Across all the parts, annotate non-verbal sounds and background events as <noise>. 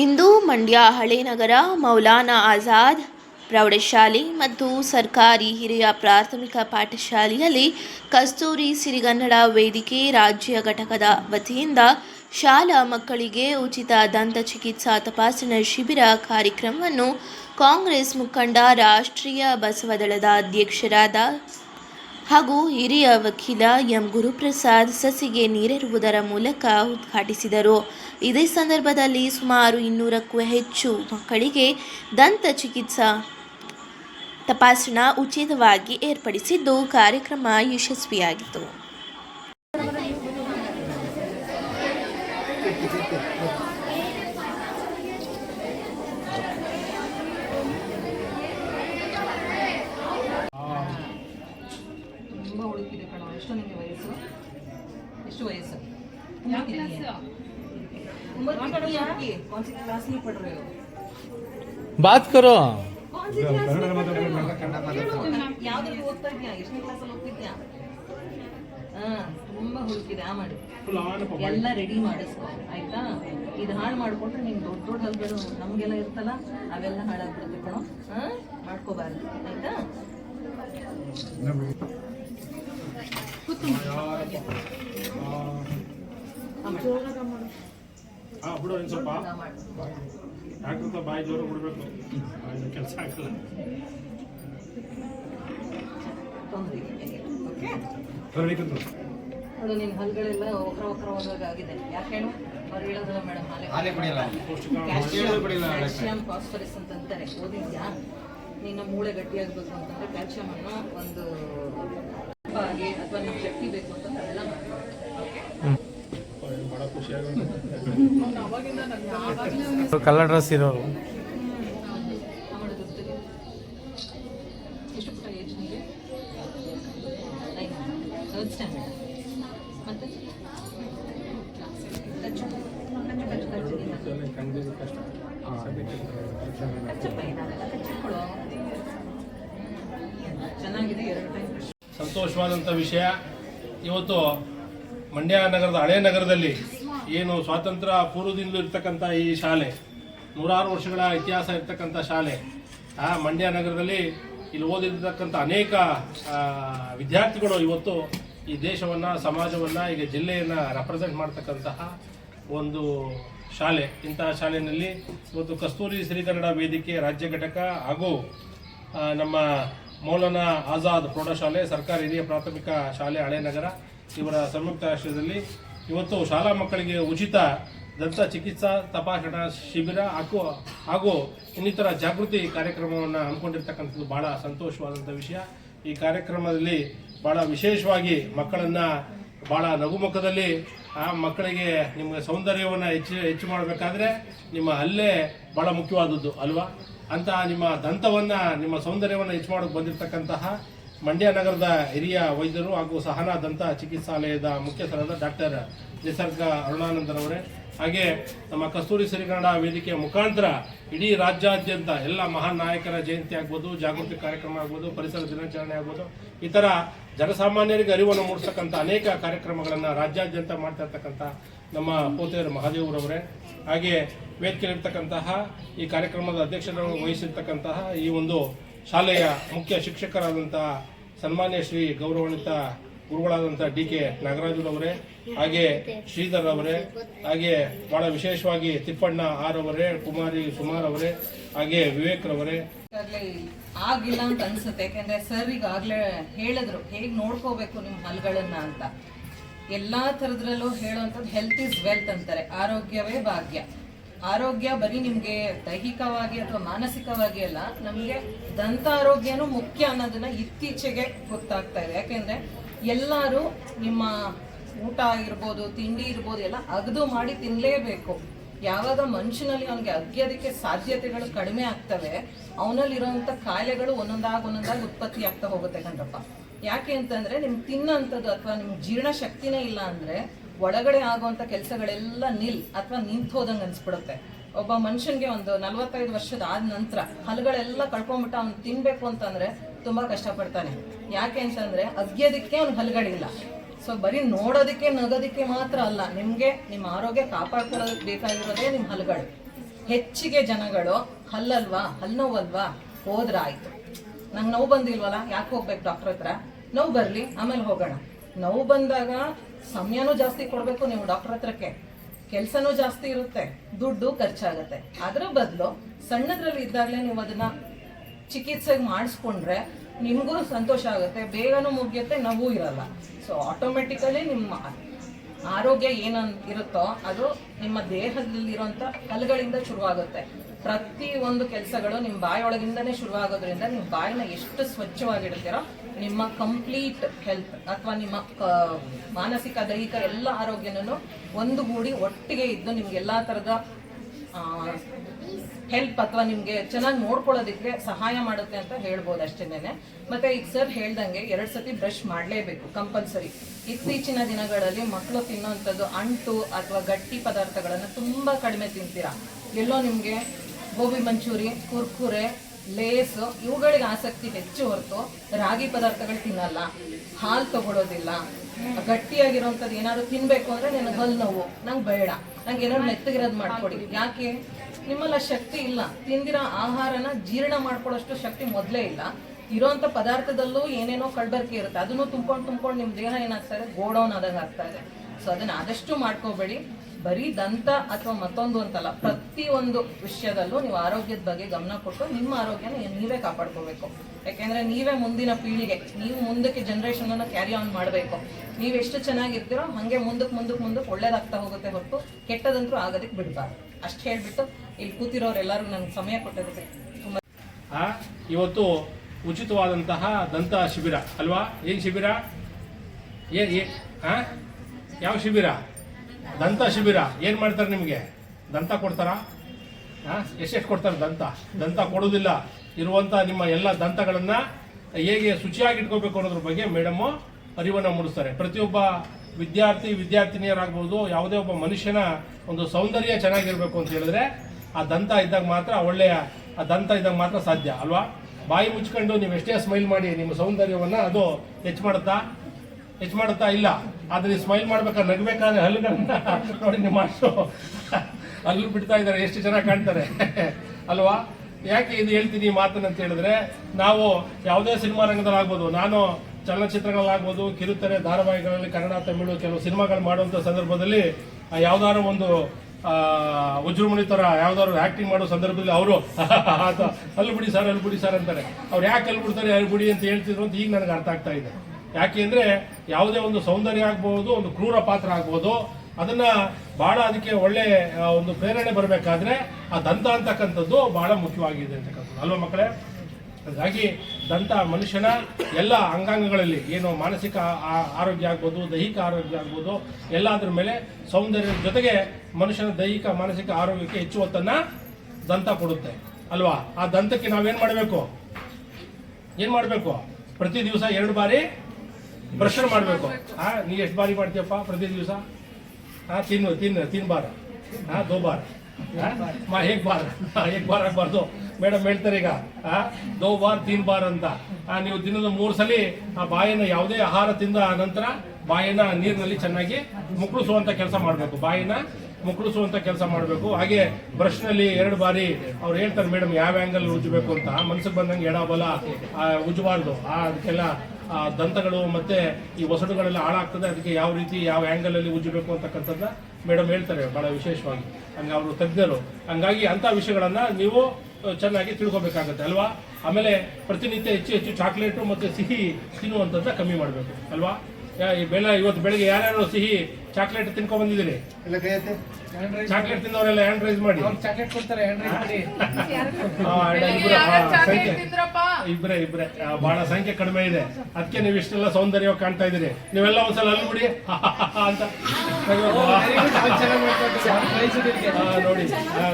ಇಂದು ಮಂಡ್ಯ ಹಳೇನಗರ ಮೌಲಾನಾ ಆಜಾದ್ ಪ್ರೌಢಶಾಲೆ ಮತ್ತು ಸರ್ಕಾರಿ ಹಿರಿಯ ಪ್ರಾಥಮಿಕ ಪಾಠಶಾಲೆಯಲ್ಲಿ ಕಸ್ತೂರಿ ಸಿರಿಗನ್ನಡ ವೇದಿಕೆ ರಾಜ್ಯ ಘಟಕದ ವತಿಯಿಂದ ಶಾಲಾ ಮಕ್ಕಳಿಗೆ ಉಚಿತ ದಂತ ಚಿಕಿತ್ಸಾ ತಪಾಸಣಾ ಶಿಬಿರ ಕಾರ್ಯಕ್ರಮವನ್ನು ಕಾಂಗ್ರೆಸ್ ಮುಖಂಡ ರಾಷ್ಟ್ರೀಯ ಬಸವದಳದ ಅಧ್ಯಕ್ಷರಾದ ಹಾಗೂ ಹಿರಿಯ ವಕೀಲ ಎಂ ಗುರುಪ್ರಸಾದ್ ಸಸಿಗೆ ನೀರೆರುವುದರ ಮೂಲಕ ಉದ್ಘಾಟಿಸಿದರು. ಇದೇ ಸಂದರ್ಭದಲ್ಲಿ ಸುಮಾರು ಇನ್ನೂರಕ್ಕೂ ಹೆಚ್ಚು ಮಕ್ಕಳಿಗೆ ದಂತ ಚಿಕಿತ್ಸಾ ತಪಾಸಣಾ ಉಚಿತವಾಗಿ ಏರ್ಪಡಿಸಿದ್ದು ಕಾರ್ಯಕ್ರಮ ಯಶಸ್ವಿಯಾಗಿತ್ತು. ಎಷ್ಟು ವಯಸ್ಸು? बात करो कौन सी क्लास में पढ़ रहे हो ಯಾವ್ದ್ರಲ್ಲಿ ಓದ್ತಾ ಇದ್ಯಾ ಎಷ್ಟನೇ ಕ್ಲಾಸಲ್ಲಿ ಓದ್ತಿದ್ಯಾ ಹಾ ತುಂಬಾ ಹುಡುಕಿದೆ ಆ ಮಾಡಿ ಎಲ್ಲ ರೆಡಿ ಮಾಡಿಸ್ಕೊ ಆಯ್ತಾ ಇದು ಹಾಳು ಮಾಡ್ಕೊಂಡ್ರೆ ನೀನ್ ದೊಡ್ಡ ದೊಡ್ಡ ಹಲ್ಗಳು ನಮ್ಗೆಲ್ಲ ಇರ್ತಲ್ಲ ಅವೆಲ್ಲ ಹಾಳಾಗ್ಬಿಡುತ್ತೆ ಕಣೋ ಹಾ ಮಾಡ್ಕೋಬಾರ್ದು ಆಯ್ತಾ ಆ ಮಾಡಿ. ಹಾಂ ಬಿಡು ಇನ್ನು ಸ್ವಲ್ಪ. ಡಾಕ್ಟ್ರ್ ಬಾಯಿ ಜೋರು ಬಿಡಬೇಕು. ಕೆಲಸ ಆಗಲ್ಲ. ಅದು ನಿನ್ನ ಹಲ್ಗಳೆಲ್ಲ ಒಕ್ರ ಒಕ್ರ ಹೋದಾಗ ಆಗಿದೆ. ಯಾಕೆ ಹೇಳು? ಅವ್ರು ಹೇಳೋದಲ್ಲ ಮೇಡಮ್ ಹಾಲೆ ಕ್ಯಾಲ್ಸಿಯಂ ಫಾಸ್ಫರಸ್ ಅಂತಾರೆ ಓದಿದ್ಯಾ? ನಿನ್ನ ಮೂಳೆ ಗಟ್ಟಿಯಾಗಬೇಕು ಅಂತಂದ್ರೆ ಕ್ಯಾಲ್ಸಿಯಂ ಅನ್ನು ಒಂದು ಆಗಿ ಅಥವಾ ನಿಮ್ಗೆ ಶಕ್ತಿ ಬೇಕು ಅಂತಂದ್ರೆ ಅದೆಲ್ಲ ಕಲರ್ ಡ್ರೆಸ್ ಇರೋರು. ಸಂತೋಷವಾದಂಥ ವಿಷಯ. ಇವತ್ತು ಮಂಡ್ಯ ನಗರದ ಹಳೆ ನಗರದಲ್ಲಿ ಏನು ಸ್ವಾತಂತ್ರ್ಯ ಪೂರ್ವದಿಂದಲೂ ಇರ್ತಕ್ಕಂಥ ಈ ಶಾಲೆ, ನೂರಾರು ವರ್ಷಗಳ ಇತಿಹಾಸ ಇರ್ತಕ್ಕಂಥ ಶಾಲೆ, ಆ ಮಂಡ್ಯ ನಗರದಲ್ಲಿ ಇಲ್ಲಿ ಓದಿರ್ತಕ್ಕಂಥ ಅನೇಕ ವಿದ್ಯಾರ್ಥಿಗಳು ಇವತ್ತು ಈ ದೇಶವನ್ನು, ಸಮಾಜವನ್ನು, ಈಗ ಜಿಲ್ಲೆಯನ್ನು ರೆಪ್ರೆಸೆಂಟ್ ಮಾಡ್ತಕ್ಕಂತಹ ಒಂದು ಶಾಲೆ. ಇಂತಹ ಶಾಲೆಯಲ್ಲಿ ಇವತ್ತು ಕಸ್ತೂರಿ ಶ್ರೀಕನ್ನಡ ವೇದಿಕೆ ರಾಜ್ಯ ಘಟಕ ಹಾಗೂ ನಮ್ಮ ಮೌಲಾನಾ ಆಜಾದ್ ಪ್ರೌಢಶಾಲೆ, ಸರ್ಕಾರಿ ಹಿರಿಯ ಪ್ರಾಥಮಿಕ ಶಾಲೆ ಹಳೇನಗರ ಇವರ ಸಂಯುಕ್ತ ಆಶ್ರಯದಲ್ಲಿ ಇವತ್ತು ಶಾಲಾ ಮಕ್ಕಳಿಗೆ ಉಚಿತ ದಂತ ಚಿಕಿತ್ಸಾ ತಪಾಸಣಾ ಶಿಬಿರ ಹಾಗೂ ಹಾಗೂ ಇನ್ನಿತರ ಜಾಗೃತಿ ಕಾರ್ಯಕ್ರಮವನ್ನು ಹಮ್ಮಿಕೊಂಡಿರ್ತಕ್ಕಂಥದ್ದು ಬಹಳ ಸಂತೋಷವಾದಂಥ ವಿಷಯ. ಈ ಕಾರ್ಯಕ್ರಮದಲ್ಲಿ ಬಹಳ ವಿಶೇಷವಾಗಿ ಮಕ್ಕಳನ್ನು ಬಹಳ ನಗುಮುಖದಲ್ಲಿ ಆ ಮಕ್ಕಳಿಗೆ ನಿಮ್ಮ ಸೌಂದರ್ಯವನ್ನು ಹೆಚ್ಚು ಹೆಚ್ಚು ಮಾಡಬೇಕಾದ್ರೆ ನಿಮ್ಮ ಹಲ್ಲೆ ಬಹಳ ಮುಖ್ಯವಾದದ್ದು, ಅಲ್ವಾ? ಅಂತ ನಿಮ್ಮ ದಂತವನ್ನು, ನಿಮ್ಮ ಸೌಂದರ್ಯವನ್ನು ಹೆಚ್ಚು ಮಾಡೋಕೆ ಬಂದಿರತಕ್ಕಂತಹ ಮಂಡ್ಯ ನಗರದ ಹಿರಿಯ ವೈದ್ಯರು ಹಾಗೂ ಸಹನಾ ದಂತ ಚಿಕಿತ್ಸಾಲಯದ ಮುಖ್ಯಸ್ಥರಾದ ಡಾಕ್ಟರ್ ನಿಸರ್ಗ ಅರುಣಾನಂದರವರೇ ಹಾಗೆ ನಮ್ಮ ಕಸ್ತೂರಿ ಸಿರಿಗನ್ನಡ ವೇದಿಕೆಯ ಮುಖಾಂತರ ಇಡೀ ರಾಜ್ಯಾದ್ಯಂತ ಎಲ್ಲ ಮಹಾನ್ ನಾಯಕರ ಜಯಂತಿ ಆಗ್ಬೋದು, ಜಾಗೃತಿ ಕಾರ್ಯಕ್ರಮ ಆಗ್ಬೋದು, ಪರಿಸರ ದಿನಾಚರಣೆ ಆಗ್ಬೋದು, ಈ ಥರ ಜನಸಾಮಾನ್ಯರಿಗೆ ಅರಿವನ್ನು ಮೂಡಿಸ್ತಕ್ಕಂಥ ಅನೇಕ ಕಾರ್ಯಕ್ರಮಗಳನ್ನು ರಾಜ್ಯಾದ್ಯಂತ ಮಾಡ್ತಾ ಇರ್ತಕ್ಕಂಥ ನಮ್ಮ ಪೋತೆಯರು ಮಹಾದೇವರವರೇ, ಹಾಗೆ ವೇದಿಕೆಯಲ್ಲಿರ್ತಕ್ಕಂತಹ ಈ ಕಾರ್ಯಕ್ರಮದ ಅಧ್ಯಕ್ಷರನ್ನು ವಹಿಸಿರ್ತಕ್ಕಂತಹ ಈ ಒಂದು ಶಾಲೆಯ ಮುಖ್ಯ ಶಿಕ್ಷಕರಾದಂತಹ ಸನ್ಮಾನ್ಯ ಶ್ರೀ ಗೌರವಾನ್ವಿತ ಗುರುಗಳಾದಂಥ ಡಿ ಕೆ ನಾಗರಾಜುರವರೇ ಹಾಗೆ ಶ್ರೀಧರ್ ಅವರೇ, ಹಾಗೆ ಬಹಳ ವಿಶೇಷವಾಗಿ ತಿಪ್ಪಣ್ಣ ಆರ್ ಅವರೇ, ಕುಮಾರಿ ಸುಮಾರ್ ಅವರೇ, ಹಾಗೆ ವಿವೇಕ್ ರವರೇ. ಆಗಿಲ್ಲ ಅಂತ ಅನ್ಸುತ್ತೆ. ಯಾಕಂದ್ರೆ ಸರ್ ಈಗ ಆಗ್ಲೇ ಹೇಳಿದ್ರು, ಹೇಗ್ ನೋಡ್ಕೋಬೇಕು ನಿಮ್ ಹಲ್ಗಳನ್ನ ಅಂತ. ಎಲ್ಲಾ ತರದ್ರಲ್ಲೂ ಹೇಳುವಂತದ್ ಹೆಲ್ತ್ ಇಸ್ ವೆಲ್ತ್ ಅಂತಾರೆ. ಆರೋಗ್ಯವೇ ಭಾಗ್ಯ. ಆರೋಗ್ಯ ಬರೀ ನಿಮ್ಗೆ ದೈಹಿಕವಾಗಿ ಅಥವಾ ಮಾನಸಿಕವಾಗಿ ಅಲ್ಲ, ನಮ್ಗೆ ದಂತ ಆರೋಗ್ಯನೂ ಮುಖ್ಯ ಅನ್ನೋದನ್ನ ಇತ್ತೀಚೆಗೆ ಗೊತ್ತಾಗ್ತಾ ಇದೆ. ಯಾಕೆಂದ್ರೆ ಎಲ್ಲರೂ ನಿಮ್ಮ ಊಟ ಇರ್ಬೋದು ತಿಂಡಿ ಇರ್ಬೋದು, ಎಲ್ಲ ಅಗದು ಮಾಡಿ ತಿನ್ಲೇಬೇಕು. ಯಾವಾಗ ಮನುಷ್ಯನಲ್ಲಿ ಅವನಿಗೆ ಅಗ್ಯೋದಕ್ಕೆ ಸಾಧ್ಯತೆಗಳು ಕಡಿಮೆ ಆಗ್ತವೆ, ಅವನಲ್ಲಿರುವಂತ ಕಾಯಿಲೆಗಳು ಒಂದೊಂದಾಗಿ ಒಂದೊಂದಾಗಿ ಉತ್ಪತ್ತಿ ಆಗ್ತಾ ಹೋಗುತ್ತೆ ಕಣ್ರಪ್ಪ. ಯಾಕೆ ಅಂತಂದ್ರೆ ನಿಮ್ ತಿನ್ನಂತದ್ದು ಅಥವಾ ನಿಮ್ ಜೀರ್ಣ ಶಕ್ತಿನೇ ಇಲ್ಲ ಅಂದ್ರೆ ಒಳಗಡೆ ಆಗುವಂತ ಕೆಲಸಗಳೆಲ್ಲ ನಿಲ್ ಅಥವಾ ನಿಂತು ಹೋದಂಗೆ ಅನ್ಸ್ಬಿಡುತ್ತೆ. ಒಬ್ಬ ಮನುಷ್ಯನ್ಗೆ ಒಂದು ನಲವತ್ತೈದು ವರ್ಷದ ಆದ ನಂತರ ಹಲ್ಗಳೆಲ್ಲ ಕಳ್ಕೊಂಡ್ಬಿಟ್ಟು ಅವ್ನು ತಿನ್ಬೇಕು ಅಂತಂದ್ರೆ ತುಂಬಾ ಕಷ್ಟಪಡ್ತಾನೆ. ಯಾಕೆ ಅಂತಂದ್ರೆ ಅಗ್ಯೋದಕ್ಕೆ ಅವ್ನ ಹಲ್ಗಳಿಲ್ಲ ಸೊ ಬರೀ ನೋಡೋದಕ್ಕೆ ನಗೋದಕ್ಕೆ ಮಾತ್ರ ಅಲ್ಲ, ನಿಮ್ಗೆ ನಿಮ್ಮ ಆರೋಗ್ಯ ಕಾಪಾಡ್ಕೊಳ್ಳೋದಕ್ಕೆ ಬೇಕಾಗಿರೋದೇ ನಿಮ್ಮ ಹಲ್ಗಳು. ಹೆಚ್ಚಿಗೆ ಜನಗಳು ಹಲ್ಲಲ್ವಾ ಹಲ್ಲು ನೋವಲ್ವಾ ಹೋದ್ರಾಯ್ತು ನಂಗೆ ನೋವು ಬಂದಿಲ್ವಲ್ಲ, ಯಾಕೆ ಹೋಗ್ಬೇಕು ಡಾಕ್ಟರ್ ಹತ್ರ? ನೋವು ಬರಲಿ, ಆಮೇಲೆ ಹೋಗೋಣ. ನೋವು ಬಂದಾಗ ಸಮಯನೂ ಜಾಸ್ತಿ ಕೊಡಬೇಕು ನೀವು ಡಾಕ್ಟರ್ ಹತ್ರಕ್ಕೆ. ಕೆಲಸನೂ ಜಾಸ್ತಿ ಇರುತ್ತೆ, ದುಡ್ಡು ಖರ್ಚಾಗುತ್ತೆ. ಅದರ ಬದಲು ಸಣ್ಣದ್ರಲ್ಲಿ ಇದ್ದಾಗಲೇ ನೀವು ಅದನ್ನ ಚಿಕಿತ್ಸೆಗೆ ಮಾಡಿಸ್ಕೊಂಡ್ರೆ ನಿಮಗೂ ಸಂತೋಷ ಆಗುತ್ತೆ, ಬೇಗನೂ ಮುಗಿಯುತ್ತೆ, ನೋವು ಇರಲ್ಲ. ಸೊ ಆಟೋಮೆಟಿಕಲಿ ನಿಮ್ಮ ಆರೋಗ್ಯ ಏನನ್ ಇರುತ್ತೋ ಅದು ನಿಮ್ಮ ದೇಹದಲ್ಲಿರುವಂತ ಕಲ್ಲುಗಳಿಂದ ಶುರುವಾಗುತ್ತೆ. ಪ್ರತಿ ಒಂದು ಕೆಲಸಗಳು ನಿಮ್ಮ ಬಾಯೊಳಗಿಂದನೇ ಶುರುವಾಗೋದ್ರಿಂದ ನಿಮ್ಮ ಬಾಯಿನ ಎಷ್ಟು ಸ್ವಚ್ಛವಾಗಿಡ್ತೀರೋ, ನಿಮ್ಮ ಕಂಪ್ಲೀಟ್ ಹೆಲ್ತ್ ಅಥವಾ ನಿಮ್ಮ ಮಾನಸಿಕ, ದೈಹಿಕ ಎಲ್ಲ ಆರೋಗ್ಯನೂ ಒಂದುಗೂಡಿ ಒಟ್ಟಿಗೆ ಇದ್ದು ನಿಮ್ಗೆ ಎಲ್ಲಾ ತರದ ಹೆಲ್ಪ್ ಅಥವಾ ನಿಮ್ಗೆ ಚೆನ್ನಾಗಿ ನೋಡ್ಕೊಳ್ಳೋದಕ್ಕೆ ಸಹಾಯ ಮಾಡುತ್ತೆ ಅಂತ ಹೇಳ್ಬೋದು ಅಷ್ಟೇನೆ ಮತ್ತೆ ಈಗ ಸರ್ ಹೇಳ್ದಂಗೆ ಎರಡ್ ಸತಿ ಬ್ರಷ್ ಮಾಡಲೇಬೇಕು, ಕಂಪಲ್ಸರಿ. ಇತ್ತೀಚಿನ ದಿನಗಳಲ್ಲಿ ಮಕ್ಕಳು ತಿನ್ನುವಂಥದ್ದು ಅಂಟು ಅಥವಾ ಗಟ್ಟಿ ಪದಾರ್ಥಗಳನ್ನ ತುಂಬಾ ಕಡಿಮೆ ತಿಂತೀರಾ. ಎಲ್ಲೋ ನಿಮ್ಗೆ ಗೋಬಿ ಮಂಚೂರಿ, ಕುರ್ಕುರೆ, ಲೇಸ್, ಇವುಗಳಿಗೆ ಆಸಕ್ತಿ ಹೆಚ್ಚು ಹೊರತು ರಾಗಿ ಪದಾರ್ಥಗಳು ತಿನ್ನಲ್ಲ. ಹಾಲು ತಗೊಳ್ಳೋದಿಲ್ಲ ಗಟ್ಟಿಯಾಗಿರೋಂಥದ್ದು ಏನಾದ್ರು ತಿನ್ಬೇಕು ಅಂದ್ರೆ ನನಗೆ ಹಲ್ಲು ನೋವು, ನಂಗೆ ಬೇಡ. ನಂಗೆ ಏನಾದ್ರು ಮೆತ್ತಗಿರೋದು ಮಾಡ್ಕೊಡಿ. ಯಾಕೆ? ನಿಮ್ಮಲ್ಲ ಶಕ್ತಿ ಇಲ್ಲ. ತಿಂದಿರೋ ಆಹಾರನ ಜೀರ್ಣ ಮಾಡ್ಕೊಳ್ಳೋಷ್ಟು ಶಕ್ತಿ ಮೊದಲೇ ಇಲ್ಲ. ಇರೋಂಥ ಪದಾರ್ಥದಲ್ಲೂ ಏನೇನೋ ಕಳ್ಬರ್ಕೆ ಇರುತ್ತೆ. ಅದನ್ನು ತುಂಬ್ಕೊಂಡು ತುಂಬ್ಕೊಂಡು ನಿಮ್ಮ ದೇಹ ಏನಾಗ್ತಾ ಇದೆ? ಗೋಡೌನ್ ಆದಂಗೆ ಆಗ್ತಾ ಇದೆ. ಸೊ ಅದನ್ನ ಆದಷ್ಟು ಮಾಡ್ಕೋಬೇಡಿ. ಬರೀ ದಂತ ಅಥವಾ ಮತ್ತೊಂದು ಅಂತಲ್ಲ ಪ್ರತಿ ಒಂದು ವಿಷಯದಲ್ಲೂ ನೀವು ಆರೋಗ್ಯದ ಬಗ್ಗೆ ಗಮನ ಕೊಟ್ಟು ನಿಮ್ಮ ಆರೋಗ್ಯನ ನೀವೇ ಕಾಪಾಡ್ಕೋಬೇಕು. ಯಾಕೆಂದ್ರೆ ನೀವೇ ಮುಂದಿನ ಪೀಳಿಗೆ, ನೀವು ಮುಂದಕ್ಕೆ ಜನರೇಷನ್ ಅನ್ನು ಕ್ಯಾರಿ ಆನ್ ಮಾಡಬೇಕು. ನೀವು ಎಷ್ಟು ಚೆನ್ನಾಗಿರ್ತೀರೋ ಹಂಗೆ ಮುಂದಕ್ಕೆ ಮುಂದಕ್ಕೆ ಮುಂದಕ್ಕೆ ಒಳ್ಳೇದಾಗ್ತಾ ಹೋಗುತ್ತೆ ಹೊರತು ಕೆಟ್ಟದಂತೂ ಆಗೋದಕ್ಕೆ ಬಿಡಬಾರ್ದು. ಅಷ್ಟು ಹೇಳ್ಬಿಟ್ಟು ಇಲ್ಲಿ ಕೂತಿರೋರೆಲ್ಲರೂ ನನಗೆ ಸಮಯ ಕೊಟ್ಟದಕ್ಕೆ ತುಂಬ ಇವತ್ತು ಉಚಿತವಾದಂತಹ ದಂತ ಶಿಬಿರ, ಅಲ್ವಾ? ಏನು ಶಿಬಿರ? ಏನ್? ಯಾವ ಶಿಬಿರ? ದಂತ ಶಿಬಿರ, ಏನು ಮಾಡ್ತಾರೆ ನಿಮಗೆ? ದಂತ ಕೊಡ್ತಾರಾ? ಎಷ್ಟೆಷ್ಟು ಕೊಡ್ತಾರೆ ದಂತ? ದಂತ ಕೊಡೋದಿಲ್ಲ ಇರುವಂಥ ನಿಮ್ಮ ಎಲ್ಲ ದಂತಗಳನ್ನು ಹೇಗೆ ಶುಚಿಯಾಗಿ ಇಟ್ಕೋಬೇಕು ಅನ್ನೋದ್ರ ಬಗ್ಗೆ ಮೇಡಮು ಅರಿವನ್ನು ಮೂಡಿಸ್ತಾರೆ. ಪ್ರತಿಯೊಬ್ಬ ವಿದ್ಯಾರ್ಥಿ, ವಿದ್ಯಾರ್ಥಿನಿಯರಾಗ್ಬೋದು, ಯಾವುದೇ ಒಬ್ಬ ಮನುಷ್ಯನ ಒಂದು ಸೌಂದರ್ಯ ಚೆನ್ನಾಗಿರ್ಬೇಕು ಅಂತ ಹೇಳಿದ್ರೆ ಆ ದಂತ ಇದ್ದಾಗ ಮಾತ್ರ ಒಳ್ಳೆಯ, ಆ ದಂತ ಇದ್ದಾಗ ಮಾತ್ರ ಸಾಧ್ಯ, ಅಲ್ವಾ? ಬಾಯಿ ಮುಚ್ಕೊಂಡು ನೀವು ಎಷ್ಟೇ ಸ್ಮೈಲ್ ಮಾಡಿ ನಿಮ್ಮ ಸೌಂದರ್ಯವನ್ನ ಅದು ಹೆಚ್ಚು ಮಾಡುತ್ತಾ? ಹೆಚ್ಚು ಮಾಡುತ್ತಾ ಇಲ್ಲ? ಆದ್ರೆ ಸ್ಮೈಲ್ ಮಾಡ್ಬೇಕಾದ್ರೆ ನಗಬೇಕಾದ್ರೆ ಹಲ್ಲುಗಳನ್ನ ನೋಡಿ ನಿಮ್ಮ ಅಷ್ಟು ಹಲ್ಲು ಬಿಡ್ತಾ ಇದ್ದಾರೆ, ಎಷ್ಟು ಜನ ಕಾಣ್ತಾರೆ? ಅಲ್ವಾ? ಯಾಕೆ ಇದು ಹೇಳ್ತೀನಿ ಈ ಮಾತನ್ನ ಅಂತ ಹೇಳಿದ್ರೆ, ನಾವು ಯಾವುದೇ ಸಿನಿಮಾ ರಂಗದಲ್ಲಿ ಆಗ್ಬೋದು, ನಾನು ಚಲನಚಿತ್ರಗಳಾಗ್ಬೋದು ಕಿರುತೆರೆ, ಧಾರಾವಾಹಿಗಳಲ್ಲಿ ಕನ್ನಡ, ತಮಿಳು ಕೆಲವು ಸಿನಿಮಾಗಳು ಮಾಡುವಂಥ ಸಂದರ್ಭದಲ್ಲಿ ಯಾವ್ದಾದ್ರು ಒಂದು ವಜ್ರಮುನಿ ತರ ಯಾವ್ದಾದ್ರು ಆಕ್ಟಿಂಗ್ ಮಾಡೋ ಸಂದರ್ಭದಲ್ಲಿ ಅವರು ಅಲ್ಲಿ ಬಿಡಿ ಸರ್, ಅಲ್ಲಿ ಬಿಡಿ ಸರ್ ಅಂತಾರೆ. ಅವ್ರು ಯಾಕೆ ಅಲ್ಲಿ ಬಿಡ್ತಾರೆ, ಅಲ್ಲಿ ಬಿಡಿ ಅಂತ ಹೇಳ್ತಿದ್ರು ಅಂತ ಈಗ ನನಗೆ ಅರ್ಥ ಆಗ್ತಾ ಇದೆ. ಯಾಕೆ ಅಂದ್ರೆ ಯಾವುದೇ ಒಂದು ಸೌಂದರ್ಯ ಆಗ್ಬೋದು, ಒಂದು ಕ್ರೂರ ಪಾತ್ರ ಆಗ್ಬೋದು, ಅದನ್ನ ಬಹಳ ಅದಕ್ಕೆ ಒಳ್ಳೆ ಒಂದು ಪ್ರೇರಣೆ ಬರಬೇಕಾದ್ರೆ ಆ ದಂತ ಅಂತಕ್ಕಂಥದ್ದು ಬಹಳ ಮುಖ್ಯವಾಗಿದೆ ಅಂತಕ್ಕಂಥದ್ದು. ಅಲ್ವಾ ಮಕ್ಕಳೇ? ಹಾಗಾಗಿ ದಂತ ಮನುಷ್ಯನ ಎಲ್ಲ ಅಂಗಾಂಗಗಳಲ್ಲಿ, ಏನು ಮಾನಸಿಕ ಆರೋಗ್ಯ ಆಗ್ಬೋದು, ದೈಹಿಕ ಆರೋಗ್ಯ ಆಗ್ಬೋದು, ಎಲ್ಲಾದ್ರ ಮೇಲೆ ಸೌಂದರ್ಯದ ಜೊತೆಗೆ ಮನುಷ್ಯನ ದೈಹಿಕ, ಮಾನಸಿಕ ಆರೋಗ್ಯಕ್ಕೆ ಹೆಚ್ಚು ಒತ್ತನ್ನ ದಂತ ಕೊಡುತ್ತೆ. ಅಲ್ವಾ? ಆ ದಂತಕ್ಕೆ ನಾವೇನು ಮಾಡಬೇಕು? ಏನು ಮಾಡಬೇಕು? ಪ್ರತಿ ದಿವಸ ಎರಡು ಬಾರಿ ಬ್ರಷ್ ಮಾಡಬೇಕು. ಹಾ ನೀ ಎಷ್ಟು ಬಾರಿ ಮಾಡ್ತೀಯಪ್ಪ ಪ್ರತಿ ದಿವಸ? ಹಾ ತಿನ್ನು ತಿನ್ನು ತಿನ್ ಬಾರ ಹಾ ದೋ ಬಾರ? ಮಾ, ಹೇಗ್ ಬಾರ? ಹೇಗೆ ಬಾರ್ ಆಗ್ಬಾರ್ದು? ಮೇಡಮ್ ಹೇಳ್ತಾರೆ ಈಗ. ಹಾ ದೋ ಬಾರ್, ತಿನ್ ಬಾರ್ ಅಂತ. ನೀವು ದಿನದ ಮೂರು ಸಲ ಆ ಬಾಯಿನ ಯಾವುದೇ ಆಹಾರ ತಿಂದ ನಂತರ ಬಾಯಿನ ನೀರಿನಲ್ಲಿ ಚೆನ್ನಾಗಿ ಮುಕ್ಕಳಿಸುವಂತ ಕೆಲಸ ಮಾಡಬೇಕು. ಬಾಯಿನ ಮುಕ್ಕಳಿಸುವಂತ ಕೆಲಸ ಮಾಡಬೇಕು. ಹಾಗೆ ಬ್ರಷ್ನಲ್ಲಿ ಎರಡು ಬಾರಿ ಅವ್ರು ಹೇಳ್ತಾರೆ ಮೇಡಮ್ ಯಾವ ಆಂಗಲ್ ಉಜ್ಜಬೇಕು? ಅಂತ. ಮನ್ಸಿಗೆ ಬಂದಂಗೆ ಎಡಬಲ ಉಜ್ಜಬಾರ್ದು. ಅದಕ್ಕೆಲ್ಲ ದಂತಗಳು ಮತ್ತೆ ಈ ಒಸಡುಗಳೆಲ್ಲ ಹಾಳಾಗ್ತದೆ. ಅದಕ್ಕೆ ಯಾವ ರೀತಿ, ಯಾವ ಆಂಗಲ್ ಅಲ್ಲಿ ಉಜ್ಜಬೇಕು ಅಂತಕ್ಕಂಥದ್ದ ಮೇಡಮ್ ಹೇಳ್ತಾರೆ ಬಹಳ ವಿಶೇಷವಾಗಿ. ಹಂಗೆ ಅವರು ತಜ್ಞರು. ಹಂಗಾಗಿ ಅಂತ ವಿಷಯಗಳನ್ನ ನೀವು ಚೆನ್ನಾಗಿ ತಿಳ್ಕೊಬೇಕಾಗತ್ತೆ ಅಲ್ವಾ? ಆಮೇಲೆ ಪ್ರತಿನಿತ್ಯ ಹೆಚ್ಚು ಹೆಚ್ಚು ಚಾಕ್ಲೇಟು ಮತ್ತೆ ಸಿಹಿ ತಿನ್ನುವಂಥದ್ದನ್ನ ಕಮ್ಮಿ ಮಾಡಬೇಕು. ಅಲ್ವಾ? ಈ ಬೆಳೆ ಇವತ್ತು ಬೆಳಿಗ್ಗೆ ಯಾರ್ಯಾರು ಸಿಹಿ ಚಾಕ್ಲೇಟ್ ತಿನ್ಕೊಂಡ್ ಬಂದಿದ್ದೀರಿ? ಚಾಕ್ಲೇಟ್ ತಿಂದವರೆಲ್ಲ ಹ್ಯಾಂಡ್ ರೈಸ್ ಮಾಡಿ. ಚಾಕ್ಲೇಟ್ ಕೊಡ್ತಾರೆ ಇಬ್ರು, ಆ, ಸಂಖ್ಯೆ ಇಬ್ರೆ ಇಬ್ರೆ. ಬಹಳ ಸಂಖ್ಯೆ ಕಡಿಮೆ ಇದೆ. ಅದಕ್ಕೆ ನೀವು ಇಷ್ಟೆಲ್ಲ ಸೌಂದರ್ಯ ಕಾಣ್ತಾ ಇದ್ದೀರಿ. ನೀವೆಲ್ಲ ಒಂದ್ಸಲ ಅಲ್ಲಿ ಬಿಡಿ. <laughs> ಅಂತ. ನೋಡಿ.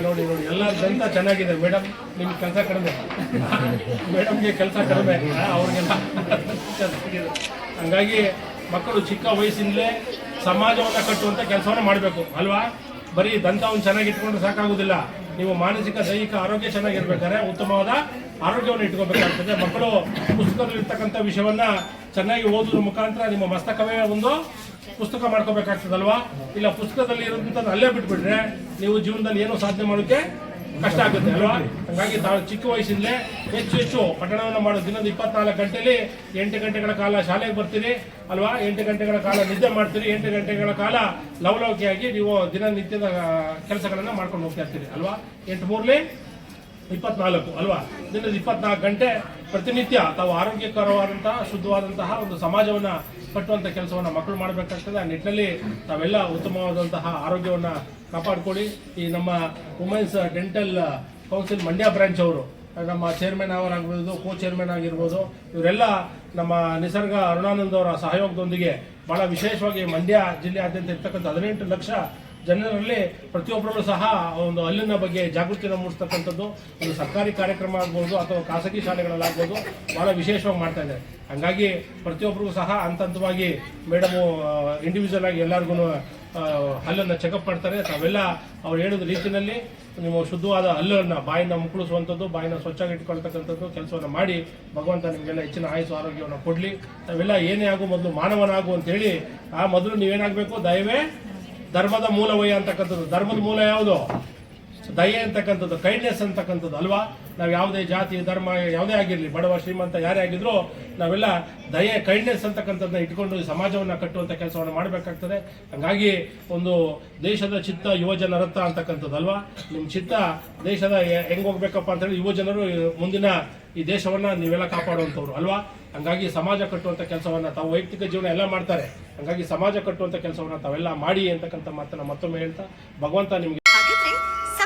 ನೋಡಿ ನೋಡಿ. ಎಲ್ಲ ದಂತ ಚೆನ್ನಾಗಿದೆ. ಮೇಡಮ್ ನಿಮ್ಗೆ ಕೆಲಸ ಕಡಿಮೆ. ಮೇಡಮ್ಗೆ ಕೆಲಸ ಕಡಿಮೆ. ಅವ್ರಿಗೆಲ್ಲ. <laughs> ಹಂಗಾಗಿ ಮಕ್ಕಳು ಚಿಕ್ಕ ವಯಸ್ಸಿಂದಲೇ ಸಮಾಜವನ್ನು ಕಟ್ಟುವಂಥ ಕೆಲಸವನ್ನ ಮಾಡಬೇಕು, ಅಲ್ವಾ? ಬರೀ ದಂತವನ್ನು ಚೆನ್ನಾಗಿ ಇಟ್ಕೊಂಡು ಸಾಕಾಗೋದಿಲ್ಲ. ನೀವು ಮಾನಸಿಕ, ದೈಹಿಕ ಆರೋಗ್ಯ ಚೆನ್ನಾಗಿರ್ಬೇಕಾದ್ರೆ ಉತ್ತಮವಾದ ಆರೋಗ್ಯವನ್ನು ಇಟ್ಕೋಬೇಕಾಗ್ತದೆ. ಮಕ್ಕಳು ಪುಸ್ತಕದಲ್ಲಿರ್ತಕ್ಕಂಥ ವಿಷಯವನ್ನು ಚೆನ್ನಾಗಿ ಓದುವ ಮುಖಾಂತರ ನಿಮ್ಮ ಮಸ್ತಕವೇ ಒಂದು ಪುಸ್ತಕ ಮಾಡ್ಕೋಬೇಕಾಗ್ತದಲ್ವಾ? ಇಲ್ಲ ಪುಸ್ತಕದಲ್ಲಿ ಇರೋದಂಥದ್ದು ಅಲ್ಲೇ ಬಿಟ್ಬಿಟ್ರೆ ನೀವು ಜೀವನದಲ್ಲಿ ಏನೋ ಸಾಧನೆ ಮಾಡೋಕೆ ಕಷ್ಟ ಆಗುತ್ತೆ, ಅಲ್ವಾ? ಹಂಗಾಗಿ ತಾವು ಚಿಕ್ಕ ವಯಸ್ಸಿಂದಲೇ ಹೆಚ್ಚು ಹೆಚ್ಚು ಪಠಣವನ್ನು ಮಾಡೋದು ದಿನದ ಇಪ್ಪತ್ನಾಲ್ಕು ಗಂಟೆಲಿ ಎಂಟು ಗಂಟೆಗಳ ಕಾಲ ಶಾಲೆಗೆ ಬರ್ತೀರಿ, ಅಲ್ವಾ? ಎಂಟು ಗಂಟೆಗಳ ಕಾಲ ನಿದ್ದೆ ಮಾಡ್ತೀರಿ, ಎಂಟು ಗಂಟೆಗಳ ಕಾಲ ಲವಲವಿಕೆಯಾಗಿ ನೀವು ದಿನನಿತ್ಯದ ಕೆಲಸಗಳನ್ನ ಮಾಡ್ಕೊಂಡು ಹೋಗ್ತಾ ಇರ್ತೀರಿ, ಅಲ್ವಾ? ಎಂಟು ಮೂರ್ಲಿ ಇಪ್ಪತ್ನಾಲ್ಕು, ಅಲ್ವಾ? ದಿನದ ಇಪ್ಪತ್ನಾಲ್ಕು ಗಂಟೆ ಪ್ರತಿನಿತ್ಯ ತಾವು ಆರೋಗ್ಯಕರವಾದಂತಹ, ಶುದ್ಧವಾದಂತಹ ಒಂದು ಸಮಾಜವನ್ನ ಕಟ್ಟುವಂತ ಕೆಲಸವನ್ನ ಮಕ್ಕಳು ಮಾಡಬೇಕಾಗ್ತದೆ. ಆ ನಿಟ್ಟಿನಲ್ಲಿ ತಾವೆಲ್ಲ ಉತ್ತಮವಾದಂತಹ ಆರೋಗ್ಯವನ್ನ ಕಾಪಾಡಿಕೊಳ್ಳಿ. ಈ ನಮ್ಮ women's dental council Mandya branch ಅವರು, ನಮ್ಮ ಚೇರ್ಮನ್ ಅವರಾಗಿರ್ಬೋದು ಕೋ ಚೇರ್ಮನ್ ಆಗಿರ್ಬೋದು, ಇವರೆಲ್ಲ ನಮ್ಮ ನಿಸರ್ಗ ಅರುಣಾನಂದ್ ಅವರ ಸಹಯೋಗದೊಂದಿಗೆ ಬಹಳ ವಿಶೇಷವಾಗಿ ಮಂಡ್ಯ ಜಿಲ್ಲೆಯಾದ್ಯಂತ ಇರ್ತಕ್ಕಂಥ ಹದಿನೆಂಟು ಲಕ್ಷ ಜನರಲ್ಲಿ ಪ್ರತಿಯೊಬ್ಬರಲ್ಲೂ ಸಹ ಒಂದು ಹಲ್ಲಿನ ಬಗ್ಗೆ ಜಾಗೃತಿಯನ್ನು ಮೂಡಿಸ್ತಕ್ಕಂಥದ್ದು, ಒಂದು ಸರ್ಕಾರಿ ಕಾರ್ಯಕ್ರಮ ಆಗ್ಬೋದು ಅಥವಾ ಖಾಸಗಿ ಶಾಲೆಗಳಲ್ಲಾಗ್ಬೋದು ಬಹಳ ವಿಶೇಷವಾಗಿ ಮಾಡ್ತಾ ಇದ್ದಾರೆ ಹಂಗಾಗಿ ಪ್ರತಿಯೊಬ್ಬರಿಗೂ ಸಹ ಹಂತ ಹಂತವಾಗಿ ಮೇಡಮು ಇಂಡಿವಿಜುವಲ್ ಆಗಿ ಎಲ್ಲರಿಗೂ ಹಲ್ಲನ್ನು ಚೆಕಪ್ ಮಾಡ್ತಾರೆ. ತಾವೆಲ್ಲ ಅವ್ರು ಹೇಳಿದ ರೀತಿಯಲ್ಲಿ ನೀವು ಶುದ್ಧವಾದ ಹಲ್ಲನ್ನು ಬಾಯಿನ ಮುಕ್ಕಳಿಸುವಂಥದ್ದು, ಬಾಯಿನ ಸ್ವಚ್ಛಾಗಿ ಇಟ್ಕೊಳ್ತಕ್ಕಂಥದ್ದು ಕೆಲಸವನ್ನು ಮಾಡಿ ಭಗವಂತ ನಿಮಗೆಲ್ಲ ಹೆಚ್ಚಿನ ಆಯುಸು ಆರೋಗ್ಯವನ್ನು ಕೊಡಲಿ. ತಾವೆಲ್ಲ ಏನೇ ಆಗು ಮೊದಲು ಮಾನವನಾಗು ಅಂತೇಳಿ ಆ ಮೊದಲು ನೀವೇನಾಗಬೇಕು? ದಯವೇ ಧರ್ಮದ ಮೂಲವಯ ಅಂತಕ್ಕಂಥದ್ದು. ಧರ್ಮದ ಮೂಲ ಯಾವುದು? ದಯೆ ಅಂತಕ್ಕಂಥದ್ದು ಕೈಂಡ್ನೆಸ್ ಅಂತಕ್ಕಂಥದ್ದು ಅಲ್ವಾ? ನಾವು ಯಾವುದೇ ಜಾತಿ, ಧರ್ಮ, ಯಾವುದೇ ಆಗಿರಲಿ, ಬಡವ, ಶ್ರೀಮಂತ, ಯಾರೇ ಆಗಿದ್ರು ನಾವೆಲ್ಲ ದಯೆ ಕೈಂಡ್ನೆಸ್ ಅಂತಕ್ಕಂಥದ್ದನ್ನ ಇಟ್ಕೊಂಡು ಸಮಾಜವನ್ನು ಕಟ್ಟುವಂತ ಕೆಲಸವನ್ನು ಮಾಡಬೇಕಾಗ್ತದೆ. ಹಂಗಾಗಿ ಒಂದು ದೇಶದ ಚಿತ್ತ ಯುವ ಜನರತ್ತ ಅಂತಕ್ಕಂಥದ್ದು ಅಲ್ವಾ ನಿಮ್ಮ ಚಿತ್ತ ದೇಶದ ಹೆಂಗ್ ಹೋಗ್ಬೇಕಪ್ಪ ಅಂತ ಹೇಳಿ ಯುವಜನರು ಮುಂದಿನ ಈ ದೇಶವನ್ನ ನೀವೆಲ್ಲ ಕಾಪಾಡುವಂಥವ್ರು, ಅಲ್ವಾ? ಹಂಗಾಗಿ ಸಮಾಜ ಕಟ್ಟುವಂತ ಕೆಲಸವನ್ನ ತಾವು ವೈಯಕ್ತಿಕ ಜೀವನ ಎಲ್ಲ ಮಾಡ್ತಾರೆ. ಹಂಗಾಗಿ ಸಮಾಜ ಕಟ್ಟುವಂತ ಕೆಲಸವನ್ನ ತಾವೆಲ್ಲ ಮಾಡಿ ಅಂತಕ್ಕಂಥ ಮಾತನ್ನ ಮತ್ತೊಮ್ಮೆ ಹೇಳ್ತಾ, ಭಗವಂತ ನಿಮ್ಗೆ